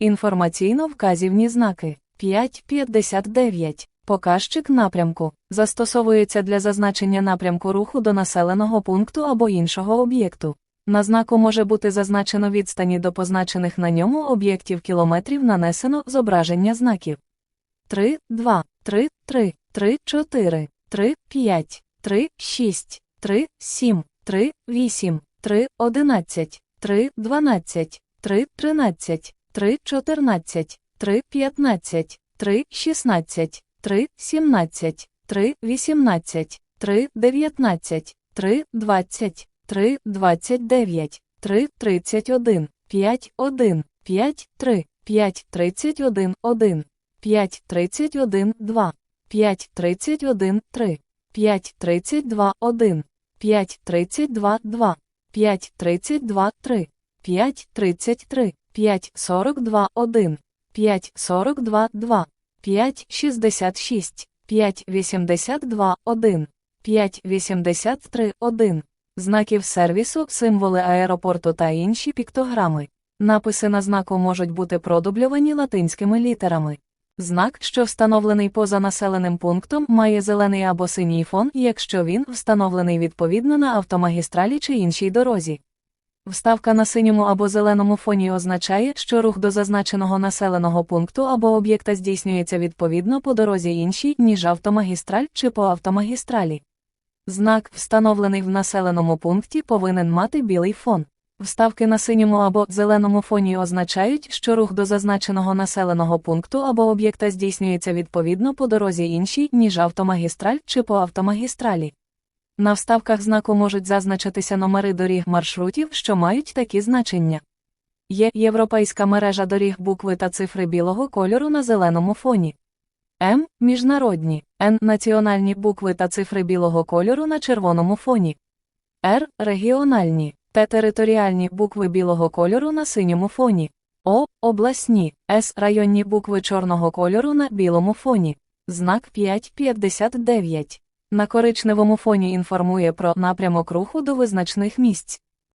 Інформаційно-вказівні знаки 5.59. Показчик напрямку застосовується для зазначення напрямку руху до населеного пункту або іншого об'єкту. На знаку може бути зазначено відстані до позначених на ньому об'єктів кілометрів нанесено зображення знаків. 3, 2, 3, 3, 3, 4, 3, 5, 3, 6, 3, 7, 3, 8, 3, 11, 3, 12, 3, 13, 3, 14, 3, 15, 3, 16, 3, 17, 3, 18, 3, 19, 3, 20, 3, 29, 3, 31, 5, 1, 5, 3, 5, 31, 1, 5, 31, 2, 5, 31, 3, 5, 32, 1, 5, 32, 2, 5, 32, 3, 5, 33, 5, 42, 1, 5, 42, 2, 5, 66, 5, 82, 1, 5, 83, 1. Знаків сервісу, символи аеропорту та інші піктограми. Написи на знаку можуть бути продубльовані латинськими літерами. Знак, що встановлений поза населеним пунктом, має зелений або синій фон, якщо він встановлений відповідно на автомагістралі чи іншій дорозі. Вставка на синьому або зеленому фоні означає, що рух до зазначеного населеного пункту або об'єкта здійснюється відповідно по дорозі іншій, ніж автомагістраль чи по автомагістралі. Знак, встановлений в населеному пункті, повинен мати білий фон. Вставки на синьому або зеленому фоні означають, що рух до зазначеного населеного пункту або об'єкта здійснюється відповідно по дорозі іншій, ніж автомагістраль чи по автомагістралі. На вставках знаку можуть зазначитися номери доріг маршрутів, що мають такі значення. Є європейська мережа доріг букви та цифри білого кольору на зеленому фоні. М міжнародні, Н національні букви та цифри білого кольору на червоному фоні. Р регіональні, Т територіальні букви білого кольору на синьому фоні. О обласні, С районні букви чорного кольору на білому фоні. Знак 559. На коричневому фоні інформує про напрямок руху до визначних місць.